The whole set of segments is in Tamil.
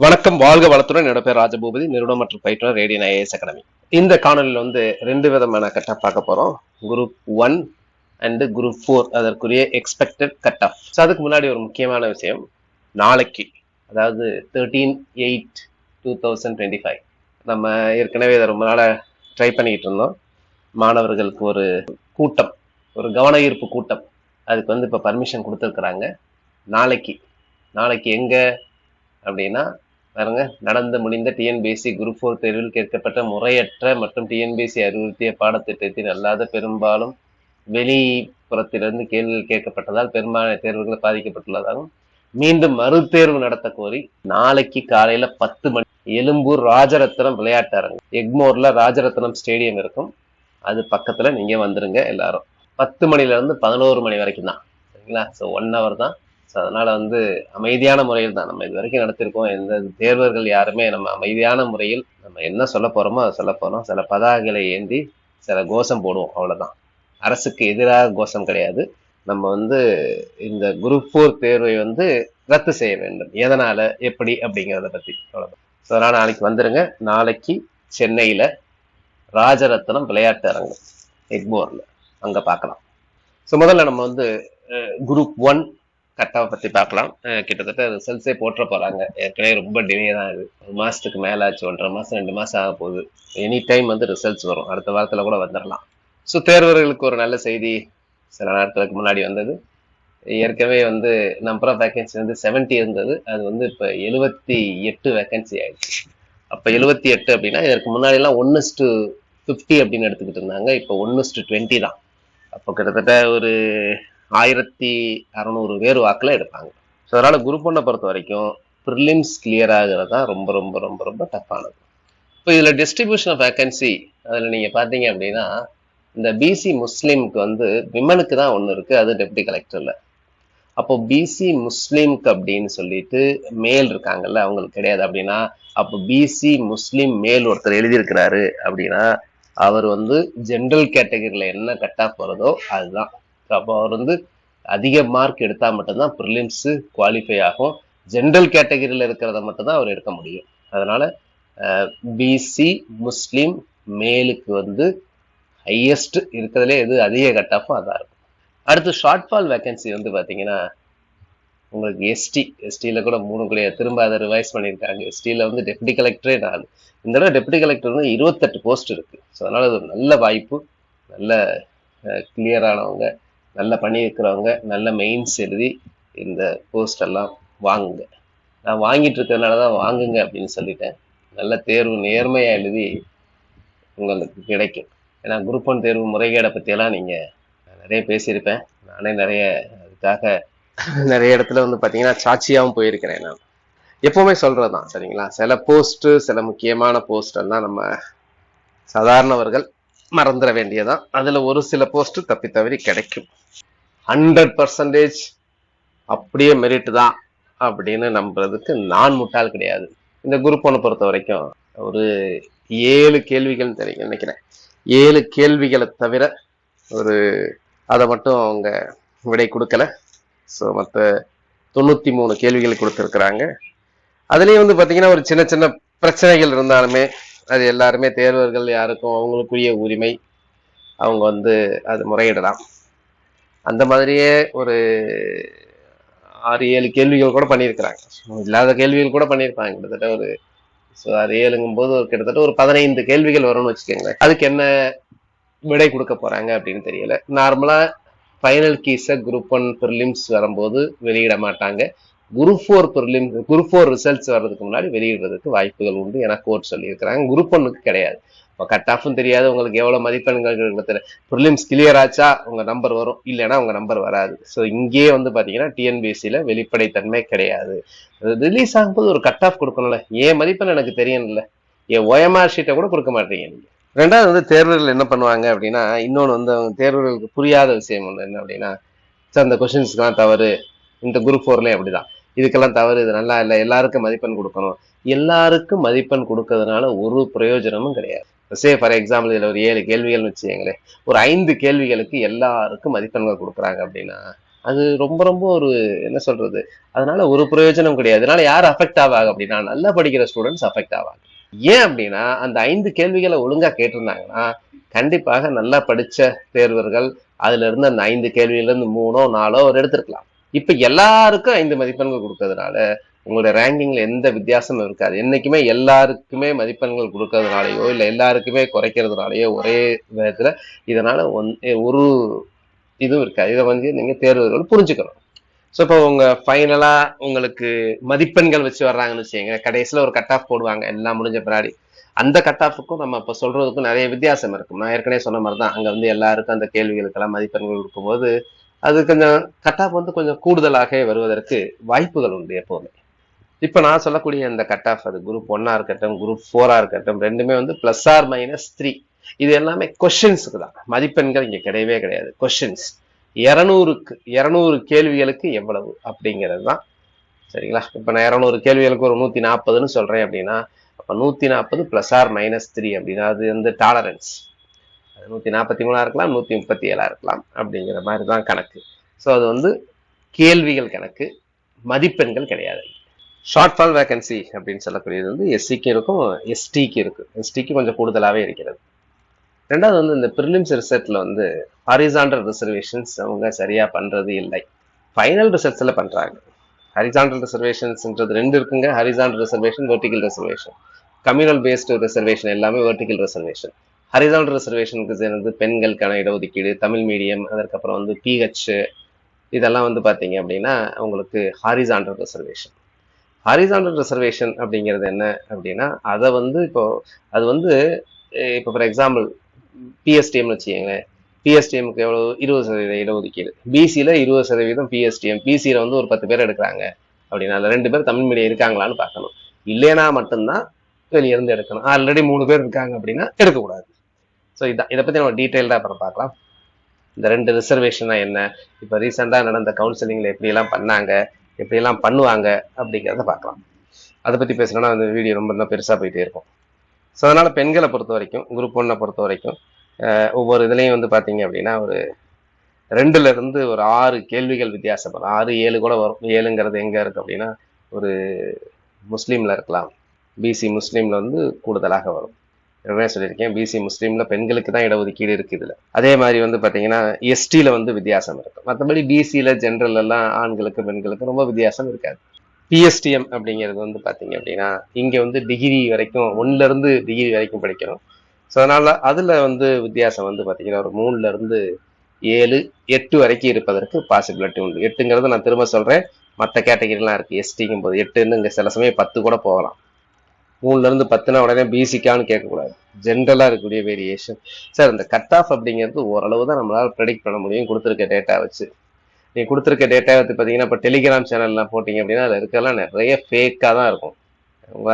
வணக்கம் வாழ்க வளத்துடன். என்னோட பேர் ராஜபூபதி. நிறுவனம் மற்றும் பயிற்றுனர் ரேடியன் ஐஏஎஸ் அகாடமி. இந்த காணொலியில் வந்து ரெண்டு விதமான கட் ஆஃப் பார்க்க போறோம். Group one and group four. அதற்குரிய எக்ஸ்பெக்டட் கட் ஆஃப் ஸோ அதுக்கு முன்னாடி ஒரு முக்கியமான விஷயம். நாளைக்கு அதாவது thirteen eight two thousand twenty five நம்ம ஏற்கனவே இதை ரொம்ப நாளாக ட்ரை பண்ணிக்கிட்டு இருந்தோம். மாணவர்களுக்கு ஒரு கூட்டம் ஒரு கவன ஈர்ப்பு கூட்டம். அதுக்கு வந்து இப்போ பர்மிஷன் கொடுத்துருக்குறாங்க. நாளைக்கு நாளைக்கு எங்கே அப்படின்னா பாருங்க நடந்து முடிந்த டிஎன்பிஎஸ்சி குரூப் ஃபோர் தேர்வில் கேட்கப்பட்ட முறையற்ற மற்றும் டிஎன்பிஎஸ்சி அறிவுறுத்திய பாடத்திட்டத்தின் அல்லாத பெரும்பாலும் வெளிப்புறத்திலிருந்து கேள்விகள் கேட்கப்பட்டதால் பெரும்பாலான தேர்வுகள் பாதிக்கப்பட்டுள்ளதாகவும் மீண்டும் மறுதேர்வு நடத்த கோரி நாளைக்கு காலையில பத்து மணி எழும்பூர் ராஜரத்னம் விளையாட்டு அரங்கம் எக்மோர்ல ராஜரத்னம் ஸ்டேடியம் இருக்கும். அது பக்கத்துல நீங்க வந்துருங்க எல்லாரும். பத்து மணில இருந்து பதினோரு மணி வரைக்கும் தான் சரிங்களா? ஸோ ஒன் ஹவர் தான். ஸோ அதனால வந்து அமைதியான முறையில் தான் நம்ம இது வரைக்கும் நடத்திருக்கோம். எந்த தேர்வர்கள் யாருமே நம்ம அமைதியான முறையில் நம்ம என்ன சொல்ல போறோமோ அதை சொல்ல போறோம். சில பதாகைகளை ஏந்தி சில கோஷம் போடுவோம். அவ்வளோதான் அரசுக்கு எதிராக கோஷம் கிடையாது. நம்ம வந்து இந்த குரூப் ஃபோர் தேர்வை வந்து ரத்து செய்ய வேண்டும். எதனால? எப்படி? அப்படிங்கிறத பத்தி. அவ்வளோதான் ஸோ அதனால் நாளைக்கு வந்துருங்க. நாளைக்கு சென்னையில் ராஜரத்னம் விளையாட்டு அரங்கு எக்போரில் அங்கே பார்க்கலாம். ஸோ முதல்ல நம்ம வந்து குரூப் ஒன் கட்டாவை பற்றி பார்க்கலாம். கிட்டத்தட்ட ரிசல்ட்ஸே போட்டுற போகிறாங்க ஏற்கனவே ரொம்ப டிலே தான் இது ஒரு மாதத்துக்கு மேலே ஆச்சு. ஒன்றரை மாதம் ரெண்டு மாதம் ஆக போகுது. எனி டைம் வந்து ரிசல்ட்ஸ் வரும். அடுத்த வாரத்தில் கூட வந்துடலாம் ஸோ தேர்வர்களுக்கு ஒரு நல்ல செய்தி சில நாட்களுக்கு முன்னாடி வந்தது. ஏற்கனவே வந்து நம்பர் ஆஃப் வேகன்சி வந்து 70 இருந்தது. அது வந்து இப்போ எழுபத்தி எட்டு வேகன்சி ஆயிடுச்சு. அப்போ எழுபத்தி எட்டு அப்படின்னா இதற்கு முன்னாடிலாம் எல்லாம் ஒன்னு ஃபிஃப்டி அப்படின்னு எடுத்துக்கிட்டு இருந்தாங்க. இப்போ ஒன்னுஸ்டு டு டுவெண்ட்டி தான். அப்போ கிட்டத்தட்ட ஒரு ஆயிரத்தி அறநூறு பேர் வாக்கில் எடுப்பாங்க ஸோ அதனால குரூப் பொறுத்த வரைக்கும் ப்ரிலிம்ஸ் கிளியர் ஆகிறது தான் ரொம்ப ரொம்ப ரொம்ப ரொம்ப டஃப்பானது இப்போ இதில் டிஸ்ட்ரிபியூஷன் ஆஃப் வேக்கன்சி அதில் நீங்கள் பார்த்தீங்க அப்படின்னா இந்த பிசி முஸ்லீம்க்கு வந்து விமனுக்கு தான் ஒன்று இருக்குது அது டெப்டி கலெக்டரில் அப்போ பிசி முஸ்லீம்க்கு அப்படின்னு சொல்லிட்டு மேல் இருக்காங்கல்ல அவங்களுக்கு கிடையாது. அப்படின்னா அப்போ பிசி முஸ்லீம் மேல் ஒருத்தர் எழுதியிருக்கிறாரு அப்படின்னா அவர் வந்து ஜென்ரல் கேட்டகரியில் என்ன கட் ஆஃப் வருதோ அதுதான். அப்போ அவர் வந்து அதிக மார்க் எடுத்தால் மட்டும்தான் ப்ரிலிம்ஸு குவாலிஃபை ஆகும். ஜென்ரல் கேட்டகரியில் இருக்கிறத மட்டும்தான் அவர் எடுக்க முடியும். அதனால பிசி முஸ்லீம் மேலுக்கு வந்து ஹையஸ்ட் இருக்கிறதுலே எது அதிக கட் ஆஃபும் அதான் இருக்கும். அடுத்து ஷார்ட் ஃபால் வேகன்சி வந்து பார்த்தீங்கன்னா உங்களுக்கு எஸ்டி எஸ்டியில் கூட மூணு கூட திரும்ப அதை ரிவைஸ் பண்ணியிருக்காங்க. எஸ்டியில் வந்து டெப்டி கலெக்டரே நாலு இந்த தடவை டெப்டி கலெக்டர் வந்து இருபத்தெட்டு போஸ்ட் இருக்கு. ஸோ அதனால அது ஒரு நல்ல வாய்ப்பு. நல்ல கிளியரானவங்க நல்ல பண்ணியிருக்கிறவங்க நல்ல மெயின்ஸ் எழுதி இந்த போஸ்ட் எல்லாம் வாங்குங்க. நான் வாங்கிட்டு இருக்கிறதுனால தான் வாங்குங்க அப்படின்னு சொல்லிட்டேன். நல்ல தேர்வு நேர்மையாக எழுதி உங்களுக்கு கிடைக்கும். ஏன்னா குரூப் ஒன் தேர்வு முறைகேடை பற்றியெல்லாம் நீங்கள் நிறைய பேசியிருப்பேன். நானே நிறைய அதுக்காக நிறைய இடத்துல வந்து பார்த்தீங்கன்னா சாட்சியாகவும் போயிருக்கிறேன் நான். எப்போவுமே சொல்கிறது தான் சரிங்களா? சில போஸ்ட்டு சில முக்கியமான போஸ்ட் எல்லாம் நம்ம சாதாரணவர்கள் மறந்துட வேண்டியதான் அதில் ஒரு சில போஸ்ட் தப்பி தவறி கிடைக்கும். ஹண்ட்ரட் பர்சன்டேஜ் அப்படியே மெரிட் தான் அப்படின்னு நம்புறதுக்கு நான் முட்டாள் கிடையாது. இந்த குரூப் ஒன்று பொறுத்த வரைக்கும் ஒரு ஏழு கேள்விகள் தெரியும் நினைக்கிறேன். ஏழு கேள்விகளை தவிர ஒரு அதை மட்டும் அவங்க விடை கொடுக்கல. ஸோ மற்ற தொண்ணூற்றி மூணு கேள்விகள் கொடுத்துருக்குறாங்க. அதுலேயும் வந்து பார்த்தீங்கன்னா ஒரு சின்ன சின்ன பிரச்சனைகள் இருந்தாலுமே அது எல்லாருமே தேர்வர்கள் யாருக்கும் அவங்களுக்குரிய உரிமை. அவங்க வந்து அது முறையிடலாம். அந்த மாதிரியே ஒரு ஆறு ஏழு கேள்விகள் கூட பண்ணியிருக்கிறாங்க. இல்லாத கேள்விகள் கூட பண்ணியிருப்பாங்க. கிட்டத்தட்ட ஒரு ஸோ அது ஏழுங்கும் போது ஒரு கிட்டத்தட்ட ஒரு பதினைந்து கேள்விகள் வரும்னு வச்சுக்கோங்களேன். அதுக்கு என்ன விடை கொடுக்க போறாங்க அப்படின்னு தெரியல. நார்மலா ஃபைனல் கீஸை குரூப் ஒன் ப்ரிலிம்ஸ் வரும்போது வெளியிட மாட்டாங்க. Group four prelim group four results வர்றதுக்கு முன்னாடி வெளியிடுறதுக்கு வாய்ப்புகள் உண்டு என கோர்ட் சொல்லியிருக்கிறாங்க. குரூப் ஒன்னுக்கு கிடையாது. இப்போ கட் ஆஃபும் தெரியாது. உங்களுக்கு எவ்வளோ மதிப்பெண்கள் தெரியல ப்ரிலிம்ஸ் கிளியர் ஆச்சா? உங்கள் நம்பர் வரும். இல்லைன்னா உங்கள் நம்பர் வராது. ஸோ இங்கேயே வந்து பார்த்தீங்கன்னா டிஎன்பிஎஸ்சியில் வெளிப்படைத்தன்மை கிடையாது. ரிலீஸ் ஆகும்போது ஒரு கட் ஆஃப் கொடுக்கணும்ல. ஏன் மதிப்பெண் எனக்கு தெரியணும்ல? என் ஒயமார் ஷீட்டை கூட கொடுக்க மாட்டீங்க நீங்கள் ரெண்டாவது வந்து தேர்வுகள் என்ன பண்ணுவாங்க அப்படின்னா இன்னொன்று வந்து அவங்க தேர்வர்களுக்கு புரியாத விஷயம் ஒன்று என்ன அப்படின்னா சார் அந்த கொஷின்ஸ்க்கெல்லாம் தவறு. இந்த குரூப் ஃபோர்லேயும் அப்படி தான் இதுக்கெல்லாம் தவறு இது நல்லா இல்லை. எல்லாருக்கும் மதிப்பெண் கொடுக்கணும். எல்லாருக்கும் மதிப்பெண் கொடுக்கறதுனால ஒரு பிரயோஜனமும் கிடையாது. சே ஃபார் எக்ஸாம்பிள் இதில் ஒரு ஏழு கேள்விகள்னு வச்சுக்கோங்களேன். ஒரு ஐந்து கேள்விகளுக்கு எல்லாருக்கும் மதிப்பெண்கள் கொடுக்குறாங்க அப்படின்னா அது ரொம்ப ரொம்ப ஒரு என்ன சொல்றது? அதனால ஒரு பிரயோஜனம் கிடையாது. அதனால யார் அஃபெக்ட் ஆவாங்க அப்படின்னா நல்லா படிக்கிற ஸ்டூடெண்ட்ஸ் அஃபெக்ட் ஆவாங்க. ஏன் அப்படின்னா அந்த ஐந்து கேள்விகளை ஒழுங்கா கேட்டிருந்தாங்கன்னா கண்டிப்பாக நல்லா படிச்ச தேர்வர்கள் அதுல இருந்து அந்த ஐந்து கேள்வியில இருந்து மூணோ நாலோ ஒரு எடுத்திருக்கலாம். இப்ப எல்லாருக்கும் ஐந்து மதிப்பெண்கள் கொடுக்கறதுனால உங்களோட ரேங்கிங்ல எந்த வித்தியாசமும் இருக்காது. என்னைக்குமே எல்லாருக்குமே மதிப்பெண்கள் கொடுக்கறதுனாலயோ இல்ல எல்லாருக்குமே குறைக்கிறதுனாலயோ ஒரே விதத்துல இதனால ஒன்- ஒரு இதுவும் இருக்காது. இதை வந்து நீங்க தேர்வுகள் புரிஞ்சுக்கணும். ஸோ இப்போ உங்க ஃபைனலா உங்களுக்கு மதிப்பெண்கள் வச்சு வர்றாங்கன்னு வச்சுக்கோங்க கடைசியில ஒரு கட் ஆஃப் போடுவாங்க. எல்லாம் முடிஞ்ச பின்னாடி. அந்த கட் ஆஃபுக்கும் நம்ம இப்போ சொல்றதுக்கும் நிறைய வித்தியாசம் இருக்கும். நான் ஏற்கனவே சொன்ன மாதிரி தான் அங்க வந்து எல்லாருக்கும் அந்த கேள்விகளுக்கெல்லாம் மதிப்பெண்கள் கொடுக்கும்போது அது கொஞ்சம் கட் ஆஃப் வந்து கொஞ்சம் கூடுதலாக வருவதற்கு வாய்ப்புகள் உண்டு எப்போதுமே. இப்போ நான் சொல்லக்கூடிய இந்த கட் ஆஃப் அது குரூப் ஒன்னா இருக்கட்டும் குரூப் ஃபோரா இருக்கட்டும் ரெண்டுமே வந்து பிளஸ் ஆர் மைனஸ் த்ரீ இது எல்லாமே கொஷின்ஸுக்கு தான். மதிப்பெண்கள் இங்க கிடையவே கிடையாது. கொஷின்ஸ் இரநூறுக்கு இரநூறு கேள்விகளுக்கு எவ்வளவு அப்படிங்கிறது தான். சரிங்களா? இப்போ நான் இரநூறு கேள்விகளுக்கு ஒரு நூத்தி நாற்பதுன்னு சொல்றேன் அப்படின்னா அப்போ நூத்தி நாற்பது பிளஸ் ஆர் மைனஸ் த்ரீ அப்படின்னா அது வந்து டாலரன்ஸ் அது நூத்தி நாற்பத்தி மூணாக இருக்கலாம் நூத்தி முப்பத்தி ஏழா இருக்கலாம் அப்படிங்கிற மாதிரி தான் கணக்கு. ஸோ அது வந்து கேள்விகள் கணக்கு மதிப்பெண்கள் கிடையாது. ஷார்ட் ஃபால் வேகன்சி அப்படின்னு சொல்லக்கூடியது வந்து எஸ்சிக்கு இருக்கும் எஸ்டிக்கு இருக்கு எஸ்டிக்கு கொஞ்சம் கூடுதலாகவே இருக்கிறது. ரெண்டாவது வந்து இந்த ப்ரிலிம்ஸ் ரிசல்ட்ல வந்து ஹரிசாண்டல் ரிசர்வேஷன்ஸ் அவங்க சரியா பண்றது இல்லை. ஃபைனல் ரிசர்ட்ஸ்ல பண்றாங்க. ஹரிசாண்டல் ரிசர்வேஷன்ஸ்ன்றது ரெண்டு இருக்குங்க. Horizontal reservation vertical reservation communal based reservation எல்லாமே வெர்டிகல் ரிசர்வேஷன் ஹரிசான் ரிசர்வேஷனுக்கு சேர்ந்து பெண்களுக்கான இடஒதுக்கீடு தமிழ் மீடியம் அதற்கப்புறம் வந்து பிஹெச் இதெல்லாம் வந்து பார்த்தீங்க அப்படின்னா உங்களுக்கு ஹாரிசான்டல் ரிசர்வேஷன். ஹாரிசான்டல் ரிசர்வேஷன் அப்படிங்கிறது என்ன அப்படின்னா அதை வந்து இப்போ அது வந்து இப்போ ஃபார் எக்ஸாம்பிள் பிஎஸ்டிஎம்னு வச்சுக்கோங்களேன். பிஎஸ்டிஎம்க்கு எவ்வளோ இருபது சதவீத இடஒதுக்கீடு. பிசியில் இருபது சதவீதம் பிஎஸ்டிஎம் பிசியில் வந்து ஒரு பத்து பேர் எடுக்கிறாங்க அப்படின்னா அதில் ரெண்டு பேர் தமிழ் மீடியம் இருக்காங்களான்னு பார்க்கணும். இல்லைனா மட்டும்தான் வெளியிருந்து எடுக்கணும். ஆல்ரெடி மூணு பேர் இருக்காங்க அப்படின்னா எடுக்கக்கூடாது. ஸோ இதான் இதை பற்றி நம்ம டீட்டெயில்டாக அப்புறம் பார்க்கலாம். இந்த ரெண்டு ரிசர்வேஷனா என்ன? இப்போ ரீசெண்டாக நடந்த கவுன்சிலிங்கில் எப்படியெல்லாம் பண்ணாங்க? எப்படியெல்லாம் பண்ணுவாங்க? அப்படிங்கிறத பார்க்கலாம். அதை பற்றி பேசுனோன்னா அந்த வீடியோ ரொம்ப இன்னும் பெருசாக போயிட்டே இருக்கும். ஸோ அதனால் பெண்களை பொறுத்த வரைக்கும் குரூப் ஒன்னை பொறுத்த வரைக்கும் ஒவ்வொரு இதுலேயும் வந்து பார்த்தீங்க அப்படின்னா ஒரு ரெண்டுலேருந்து ஒரு ஆறு கேள்விகள் வித்தியாசப்படும் ஆறு ஏழு கூட வரும். ஏழுங்கிறது எங்கே இருக்குது அப்படின்னா ஒரு முஸ்லீமில் இருக்கலாம். பிசி முஸ்லீமில் வந்து கூடுதலாக வரும். ஏற்கனவே சொல்லியிருக்கேன். பிசி முஸ்லீம்ல பெண்களுக்கு தான் இடஒதுக்கீடு இருக்குது இதுல அதே மாதிரி வந்து பாத்தீங்கன்னா எஸ்டியில் வந்து வித்தியாசம் இருக்கும். மற்றபடி பிசியில ஜென்ரல் எல்லாம் ஆண்களுக்கு பெண்களுக்கு ரொம்ப வித்தியாசம் இருக்காது. பிஎஸ்டிஎம் அப்படிங்கிறது வந்து பாத்தீங்க அப்படின்னா இங்க வந்து டிகிரி வரைக்கும் ஒண்ணுல இருந்து டிகிரி வரைக்கும் படிக்கணும் ஸோ அதனால அதுல வந்து வித்தியாசம் வந்து பாத்தீங்கன்னா ஒரு மூணுல இருந்து ஏழு எட்டு வரைக்கும் இருப்பதற்கு பாசிபிலிட்டி உண்டு. எட்டுங்கிறது நான் திரும்ப சொல்றேன். மற்ற கேட்டகரிலாம் இருக்கு. எஸ்டிங்கும் போது எட்டுன்னு இங்க சில சமயம் பத்து கூட போகலாம். மூணுலேருந்து பத்துனா உடனே பிசிக்கான்னு கேட்கக்கூடாது. ஜென்ரலாக இருக்கக்கூடிய வேரியேஷன் சார் இந்த கட் ஆஃப் அப்படிங்கிறது ஓரளவு தான் நம்மளால் ப்ரெடிக்ட் பண்ண முடியும். கொடுத்துருக்க டேட்டா வச்சு. நீங்கள் கொடுத்துருக்க டேட்டா வச்சு பார்த்தீங்கன்னா இப்போ டெலிகிராம் சேனல்லாம் போட்டிங்க அப்படின்னா அதில் இருக்கலாம் நிறைய ஃபேக்காக தான் இருக்கும்.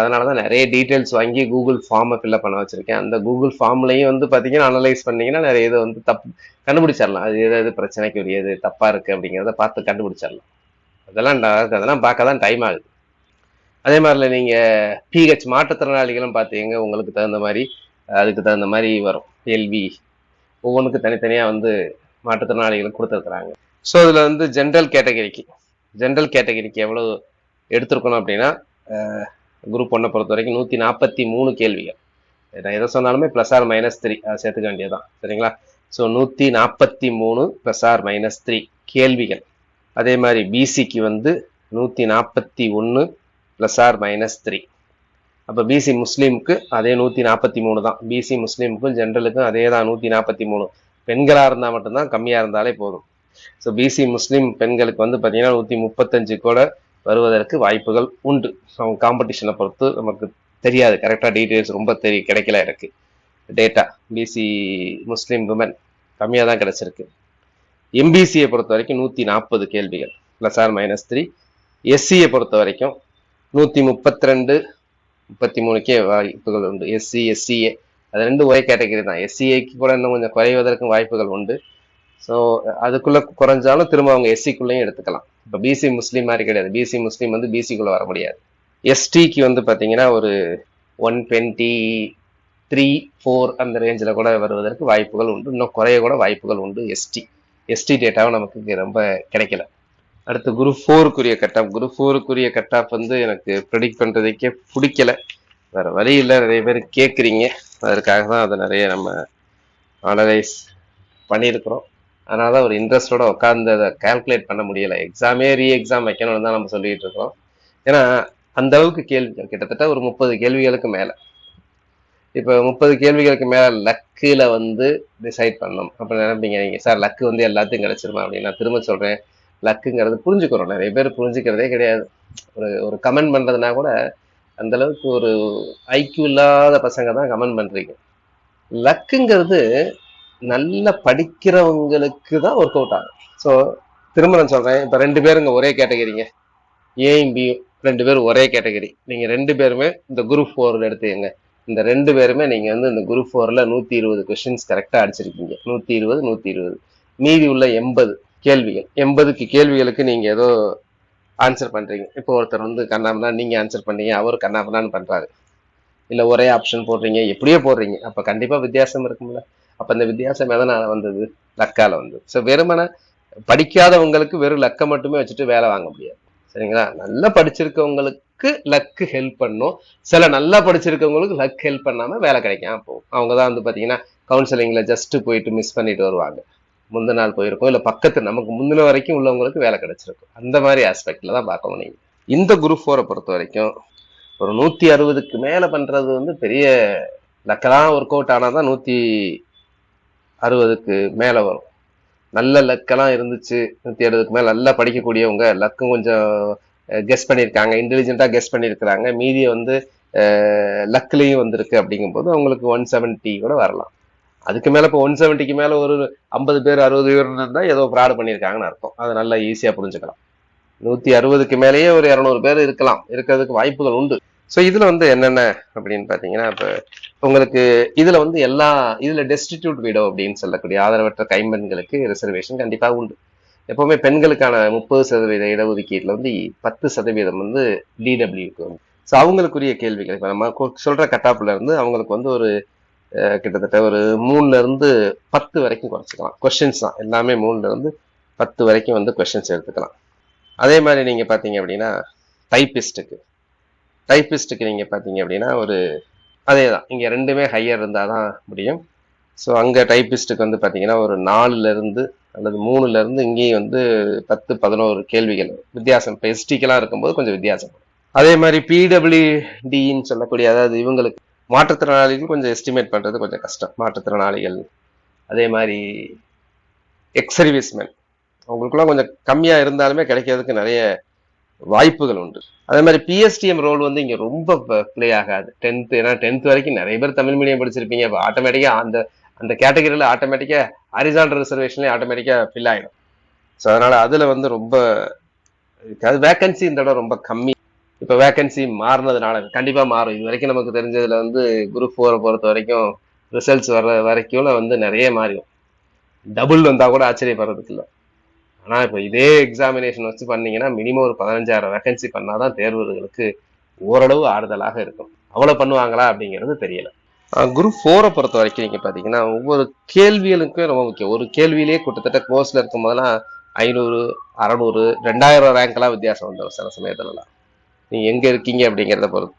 அதனால தான் நிறைய டீட்டெயில்ஸ் வாங்கி கூகுள் ஃபார்மை ஃபில்அப் பண்ண வச்சுருக்கேன். அந்த கூகுள் ஃபார்ம்லையும் வந்து பார்த்தீங்கன்னா அனலைஸ் பண்ணிங்கன்னா நிறைய இது வந்து தப்பு கண்டுபிடிச்சிடலாம். அது எது எது பிரச்சனைக்கு உரியது தப்பாக இருக்குது அப்படிங்கிறத பார்த்து கண்டுபிடிச்சிடலாம். அதெல்லாம் அதெல்லாம் பார்க்க தான் டைம் ஆகுது. அதே மாதிரில நீங்கள் பிஹெச் மாற்றுத்திறனாளிகளும் பார்த்தீங்க உங்களுக்கு தகுந்த மாதிரி அதுக்கு தகுந்த மாதிரி வரும். கேள்வி ஒவ்வொன்றுக்கு தனித்தனியாக வந்து மாற்றுத்திறனாளிகளுக்கு கொடுத்துருக்குறாங்க. ஸோ அதில் வந்து ஜென்ரல் கேட்டகரிக்கு ஜென்ரல் கேட்டகரிக்கு எவ்வளோ எடுத்திருக்கணும் அப்படின்னா குரூப் ஒன்றை பொறுத்த வரைக்கும் நூற்றி நாற்பத்தி மூணு கேள்விகள். நான் எதை சொன்னாலுமே ப்ளஸ் ஆர் மைனஸ் த்ரீ அதை சேர்த்துக்க வேண்டியதுதான். சரிங்களா? ஸோ நூற்றி நாற்பத்தி மூணு ப்ளஸ் ஆர் மைனஸ் த்ரீ கேள்விகள். அதே மாதிரி பிசிக்கு வந்து நூற்றி நாற்பத்தி ஒன்று ப்ளஸ் ஆர் மைனஸ் த்ரீ அப்போ பிசி முஸ்லீமுக்கு அதே நூற்றி நாற்பத்தி மூணு தான். பிசி முஸ்லீமுக்கும் ஜென்ரலுக்கும் அதே தான் நூற்றி நாற்பத்தி மூணு. பெண்களாக இருந்தால் மட்டும்தான் கம்மியாக இருந்தாலே போதும். ஸோ பிசி முஸ்லீம் பெண்களுக்கு வந்து பார்த்தீங்கன்னா நூற்றி முப்பத்தஞ்சு கூட வருவதற்கு வாய்ப்புகள் உண்டு. அவங்க காம்படிஷனை பொறுத்து நமக்கு தெரியாது. கரெக்டாக டீட்டெயில்ஸ் ரொம்ப தெரிய கிடைக்கல எனக்கு. டேட்டா பிசி முஸ்லீம் உமன் கம்மியாக தான் கிடச்சிருக்கு. எம்பிசியை பொறுத்த வரைக்கும் நூற்றி நாற்பது கேள்விகள். ப்ளஸ் ஆர் மைனஸ் த்ரீ எஸ்சியை பொறுத்த வரைக்கும் நூற்றி முப்பத்தி ரெண்டு முப்பத்தி மூணுக்கே வாய்ப்புகள் உண்டு. எஸ்சி எஸ்சிஏ அது ரெண்டு ஒரே கேட்டகரி தான். எஸ்சிஏக்கு கூட இன்னும் கொஞ்சம் குறைவதற்கும் வாய்ப்புகள் உண்டு. ஸோ அதுக்குள்ளே குறைஞ்சாலும் திரும்ப அவங்க எஸ்சிக்குள்ளேயும் எடுத்துக்கலாம். இப்போ பிசி முஸ்லீம் மாதிரி கிடையாது. பிசி முஸ்லீம் வந்து பிசிக்குள்ளே வர முடியாது. எஸ்டிக்கு வந்து பார்த்தீங்கன்னா ஒரு ஒன் டுவெண்ட்டி த்ரீ ஃபோர் அந்த ரேஞ்சில் கூட வருவதற்கு வாய்ப்புகள் உண்டு. இன்னும் குறைய கூட வாய்ப்புகள் உண்டு எஸ்டி எஸ்டி டேட்டாவும் நமக்கு ரொம்ப கிடைக்கல. அடுத்து குரு ஃபோருக்குரிய கட் ஆஃப். குரு ஃபோருக்குரிய கட் ஆஃப் வந்து எனக்கு ப்ரெடிக்ட் பண்ணுறதுக்கே பிடிக்கல. வேற வழி இல்லை நிறைய பேர் கேட்குறீங்க அதற்காக தான் அதை நிறைய நம்ம அனலைஸ் பண்ணியிருக்கிறோம். அதனால தான் ஒரு இன்ட்ரெஸ்டோட உட்காந்து அதை கால்குலேட் பண்ண முடியல. எக்ஸாமே ரீ எக்ஸாம் வைக்கணும்னு தான் நம்ம சொல்லிட்டு இருக்கோம் ஏன்னா அந்த அளவுக்கு கேள்விகள் கிட்டத்தட்ட ஒரு முப்பது கேள்விகளுக்கு மேலே. இப்போ முப்பது கேள்விகளுக்கு மேலே லக்கில் வந்து டிசைட் பண்ணணும். அப்போ நினைப்பீங்க நீங்கள் சார் லக்கு வந்து எல்லாத்தையும் கிடைச்சிருமா? அப்படின்னு நான் திரும்ப சொல்கிறேன் லக்குங்கிறது புரிஞ்சுக்கிறோம் நிறைய பேர் புரிஞ்சுக்கிறதே கிடையாது. ஒரு ஒரு கமெண்ட் பண்ணுறதுனா கூட அந்த அளவுக்கு ஒரு ஐக்கியூ இல்லாத பசங்க தான் கமெண்ட் பண்ணுறீங்க லக்குங்கிறது நல்லா படிக்கிறவங்களுக்கு தான் ஒர்க் அவுட் ஆகும். ஸோ திரும்ப நான் சொல்கிறேன் இப்போ ரெண்டு பேருங்க ஒரே கேட்டகரிங்க ஏயும் பியும் ரெண்டு பேரும் ஒரே கேட்டகரி நீங்கள் ரெண்டு பேருமே இந்த குரூப் ஃபோரில் எடுத்துக்கங்க. இந்த ரெண்டு பேருமே நீங்கள் வந்து இந்த குரூப் ஃபோரில் நூற்றி இருபது கொஷின்ஸ் கரெக்டாக அடிச்சிருக்கீங்க. நூற்றி இருபது நூற்றி இருபது. மீதி உள்ள எண்பது. கேள்விகள். எண்பதுக்கு கேள்விகளுக்கு நீங்கள் ஏதோ ஆன்சர் பண்ணுறீங்க இப்போ ஒருத்தர் வந்து கண்ணாமனா நீங்கள் ஆன்சர் பண்ணீங்க அவர் கண்ணாமனான்னு பண்ணுறாரு இல்லை ஒரே ஆப்ஷன் போடுறீங்க எப்படியோ போடுறீங்க. அப்போ கண்டிப்பாக வித்தியாசம் இருக்கும்ல. அப்போ அந்த வித்தியாசம் எதனால் வந்தது? லக்கால் வந்தது. ஸோ வெறுமனை படிக்காதவங்களுக்கு வெறும் லக்கை மட்டுமே வச்சுட்டு வேலை வாங்க முடியாது. சரிங்களா? நல்லா படிச்சிருக்கவங்களுக்கு லக்கு ஹெல்ப் பண்ணும். சில நல்லா படிச்சிருக்கவங்களுக்கு லக் ஹெல்ப் பண்ணாமல் வேலை கிடைக்காம போகும். அவங்க தான் வந்து பார்த்தீங்கன்னா கவுன்சிலிங்கில் ஜஸ்ட்டு போயிட்டு மிஸ் பண்ணிட்டு வருவாங்க. முந்தின நாள் போயிருக்கும். இல்லை பக்கத்து நமக்கு முந்தின வரைக்கும் உள்ளவங்களுக்கு வேலை கிடைச்சிருக்கும். அந்த மாதிரி ஆஸ்பெக்டில் தான் பார்க்கணும் நீங்கள் இந்த குரூப் ஃபோரை பொறுத்த வரைக்கும் ஒரு நூற்றி அறுபதுக்கு மேலே பண்ணுறது வந்து பெரிய லக்கெல்லாம் ஒர்க் அவுட் ஆனால் தான் நூற்றி அறுபதுக்கு மேலே வரும். நல்ல லக்கெல்லாம் இருந்துச்சு. நூற்றி அறுபதுக்கு மேலே நல்லா படிக்கக்கூடியவங்க லக்கும் கொஞ்சம் கெஸ் பண்ணியிருக்காங்க. இன்டெலிஜென்ட்டாக கெஸ் பண்ணியிருக்கிறாங்க. மீதியை வந்து லக்லேயும் வந்திருக்கு அப்படிங்கும்போது அவங்களுக்கு ஒன் செவன்ட்டி கூட வரலாம். அதுக்கு மேல இப்போ ஒன் செவன்ட்டிக்கு மேல ஒரு ஐம்பது பேர் அறுபது பேர் இருந்தா ஏதோ ஃப்ராடு பண்ணியிருக்காங்கன்னு அர்த்தம். அதை நல்லா ஈஸியா புரிஞ்சுக்கலாம். நூத்தி அறுபதுக்கு மேலேயே ஒரு இரநூறு பேர் இருக்கலாம். இருக்கிறதுக்கு வாய்ப்புகள் உண்டு. ஸோ இதுல வந்து என்னென்ன அப்படின்னு பாத்தீங்கன்னா இப்போ உங்களுக்கு இதுல வந்து எல்லா இதுல டெஸ்டிடியூட் வீடோ அப்படின்னு சொல்லக்கூடிய ஆதரவற்ற கைம்பெண்களுக்கு ரிசர்வேஷன் கண்டிப்பாக உண்டு. எப்பவுமே பெண்களுக்கான முப்பது சதவீத இடஒதுக்கீட்டில் வந்து பத்து சதவீதம் வந்து டிடபிள்யூக்கு வந்து ஸோ அவங்களுக்குரிய கேள்விகள் இப்போ நம்ம கொ- சொல்ற கட்டாப்ல இருந்து அவங்களுக்கு வந்து ஒரு கிட்டத்தட்ட ஒரு மூணுல இருந்து பத்து வரைக்கும் குறைச்சிக்கலாம். கொஸ்டின்ஸ் தான். எல்லாமே மூணுல இருந்து பத்து வரைக்கும் வந்து கொஸ்டின்ஸ் எடுத்துக்கலாம். அதே மாதிரி நீங்க பாத்தீங்க அப்படின்னா டைப்பிஸ்ட்டுக்கு டைப்பிஸ்ட்டுக்கு நீங்க பாத்தீங்க அப்படின்னா ஒரு அதே தான். இங்க ரெண்டுமே ஹையர் இருந்தால் தான் முடியும். ஸோ அங்க டைப்பிஸ்ட்டுக்கு வந்து பாத்தீங்கன்னா ஒரு நாலுலேருந்து அல்லது மூணுல இருந்து இங்கேயும் வந்து பத்து பதினோரு கேள்விகள். வித்தியாசம். இப்போ எஸ்டிக்கெல்லாம் இருக்கும்போது கொஞ்சம் வித்தியாசம். அதே மாதிரி பிடபிள்யூடின்னு சொல்லக்கூடிய அதாவது இவங்களுக்கு மாற்றுத்திறனாளிகள் கொஞ்சம் எஸ்டிமேட் பண்ணுறது கொஞ்சம் கஷ்டம். மாற்றுத்திறனாளிகள் அதே மாதிரி எக்ஸ் சர்வீஸ்மேன் அவங்களுக்குலாம் கொஞ்சம் கம்மியாக இருந்தாலுமே கிடைக்கிறதுக்கு நிறைய வாய்ப்புகள் உண்டு. அதே மாதிரி பிஎஸ்டிஎம் ரோல் வந்து இங்கே ரொம்ப ப்ளே ஆகாது. டென்த் ஏன்னா டென்த் வரைக்கும் நிறைய பேர் தமிழ் மீடியம் படிச்சிருப்பீங்க. இப்போ ஆட்டோமேட்டிக்காக அந்த அந்த கேட்டகரியில் ஆட்டோமேட்டிக்காக ஹரிசாண்டல் ரிசர்வேஷன்லேயே ஆட்டோமேட்டிக்காக ஃபில் ஆகிடும் ஸோ அதனால் அதில் வந்து ரொம்ப அது வேக்கன்சி இந்த இடம் ரொம்ப கம்மி. இப்போ வேகன்சி மாறினதுனால கண்டிப்பா மாறும். இது வரைக்கும் நமக்கு தெரிஞ்சதுல வந்து குரூப் ஃபோரை பொறுத்த வரைக்கும் ரிசல்ட்ஸ் வர்ற வரைக்கும் வந்து நிறைய மாறிடும். டபுள் வந்தா கூட ஆச்சரியப்படுறதுக்கு இல்லை ஆனா இப்போ இதே எக்ஸாமினேஷன் வச்சு பண்ணீங்கன்னா மினிமம் ஒரு பதினஞ்சாயிரம் வேகன்சி பண்ணாதான் தேர்வுகளுக்கு ஓரளவு ஆறுதலாக இருக்கும். அவ்வளவு பண்ணுவாங்களா அப்படிங்கிறது தெரியல. குரூப் ஃபோரை பொறுத்த வரைக்கும் நீங்க பாத்தீங்கன்னா ஒவ்வொரு கேள்விகளுக்கும் ரொம்ப முக்கியம். ஒரு கேள்வியிலேயே கிட்டத்தட்ட கோர்ஸ்ல இருக்கும் போதெல்லாம் ஐநூறு அறநூறு ரெண்டாயிரம் ரேங்க்லாம் வித்தியாசம் வந்துடும் சில சமயத்துலலாம். நீங்கள் எங்க இருக்கீங்க அப்படிங்கிறத பொறுத்து.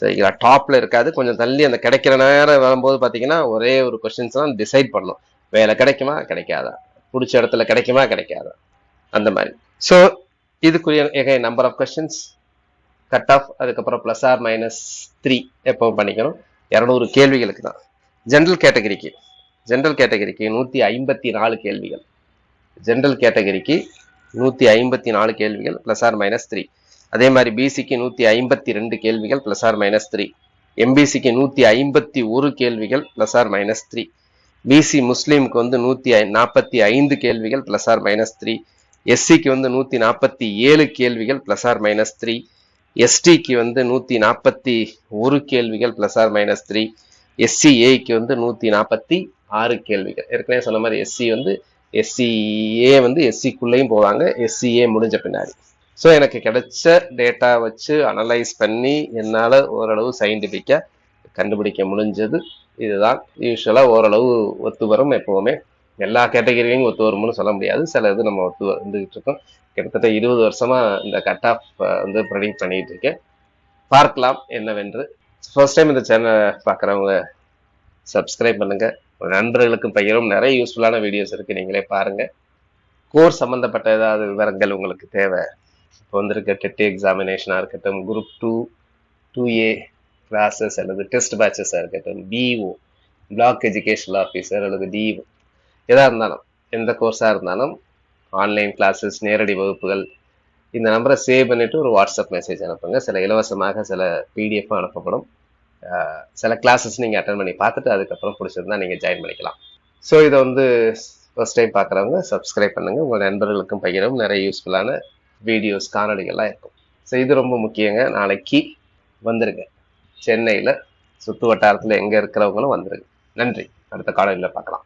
சரிங்களா டாப்ல இருக்காது. கொஞ்சம் தள்ளி அந்த கிடைக்கிற நேரம் வரும்போது பாத்தீங்கன்னா ஒரே ஒரு கொஸ்டின்ஸ் தான் டிசைட் பண்ணும் வேலை கிடைக்குமா? கிடைக்காதா? பிடிச்ச இடத்துல கிடைக்குமா? கிடைக்காதா? அந்த மாதிரி. ஸோ இதுக்குரிய எகை number of questions cut off அதுக்கப்புறம் ப்ளஸ் ஆர் மைனஸ் த்ரீ எப்போ பண்ணிக்கணும்? இரநூறு கேள்விகளுக்கு தான். ஜென்ரல் கேட்டகரிக்கு ஜென்ரல் கேட்டகரிக்கு நூற்றி ஐம்பத்தி நாலு கேள்விகள். ஜென்ரல் கேட்டகரிக்கு நூற்றி ஐம்பத்தி நாலு கேள்விகள் ப்ளஸ் ஆர் மைனஸ் த்ரீ அதே மாதிரி பிசிக்கு நூற்றி ஐம்பத்தி ரெண்டு கேள்விகள் ப்ளஸ் ஆர் மைனஸ் த்ரீ எம்பிசிக்கு நூற்றி ஐம்பத்தி ஒரு கேள்விகள் plus or minus three BC முஸ்லீமுக்கு வந்து நூற்றி நாற்பத்தி ஐந்து கேள்விகள் ப்ளஸ் ஆர் மைனஸ் த்ரீ எஸ்சிக்கு வந்து நூற்றி நாற்பத்தி ஏழு கேள்விகள் ப்ளஸ் ஆர் மைனஸ் த்ரீ எஸ்டிக்கு வந்து நூற்றி நாற்பத்தி ஒரு கேள்விகள் ப்ளஸ் ஆர் மைனஸ் த்ரீ எஸ்சிஏக்கு வந்து நூற்றி நாற்பத்தி ஆறு கேள்விகள். ஏற்கனவே சொன்ன மாதிரி எஸ்சி வந்து எஸ்சிஏ வந்து எஸ்சிக்குள்ளேயும் போவாங்க. எஸ்சிஏ முடிஞ்ச பின்னாடி. ஸோ எனக்கு கிடைச்ச டேட்டா வச்சு அனலைஸ் பண்ணி என்னால் ஓரளவு சயின்டிஃபிக்காக கண்டுபிடிக்க முடிஞ்சது. இதுதான் யூஸ்வலாக ஓரளவு ஒத்து வரும் எப்போவுமே. எல்லா கேட்டகரியும் ஒத்து வரும்னு சொல்ல முடியாது. சில இது நம்ம ஒத்து வந்துகிட்டு இருக்கோம். கிட்டத்தட்ட இருபது வருஷமாக இந்த கட் ஆஃப் வந்து ப்ரெடிக்ட் பண்ணிட்டு இருக்கேன். பார்க்கலாம் என்னவென்று. ஃபர்ஸ்ட் டைம் இந்த சேனலை பார்க்குறவங்க சப்ஸ்கிரைப் பண்ணுங்கள் நண்பர்களுக்கும் பகிரும் நிறைய யூஸ்ஃபுல்லான வீடியோஸ் இருக்குது நீங்களே பாருங்கள் கோர்ஸ் சம்மந்தப்பட்ட ஏதாவது விவரங்கள் உங்களுக்கு தேவை இப்போ வந்திருக்க டெட் எக்ஸாமினேஷனாக இருக்கட்டும் group two two A classes அல்லது டெஸ்ட் பேட்சஸாக இருக்கட்டும் பிஓ பிளாக் எஜுகேஷனல் ஆஃபீஸர் அல்லது டிஓ எதாக இருந்தாலும் எந்த கோர்ஸாக இருந்தாலும் ஆன்லைன் கிளாஸஸ் நேரடி வகுப்புகள் இந்த நம்பரை சேவ் பண்ணிட்டு ஒரு வாட்ஸ்அப் மெசேஜ் அனுப்புங்க. சில இலவசமாக சில பிடிஎஃப் அனுப்பப்படும். சில கிளாஸஸ் நீங்கள் அட்டன் பண்ணி பார்த்துட்டு அதுக்கப்புறம் பிடிச்சிருந்தா நீங்கள் ஜாயின் பண்ணிக்கலாம். ஸோ இதை வந்து ஃபர்ஸ்ட் டைம் பார்க்குறவங்க சப்ஸ்கிரைப் பண்ணுங்க. உங்கள் நண்பர்களுக்கும் பகிரவும். நிறைய யூஸ்ஃபுல்லான வீடியோஸ் காணொலிகள்லாம் இருக்கும். ஸோ இது ரொம்ப முக்கியங்க. நாளைக்கு வந்துருங்க. சென்னையில் சுற்று வட்டாரத்தில் எங்கே இருக்கிறவங்களும் வந்துருங்க. நன்றி. அடுத்த காலையில் பார்க்கலாம்.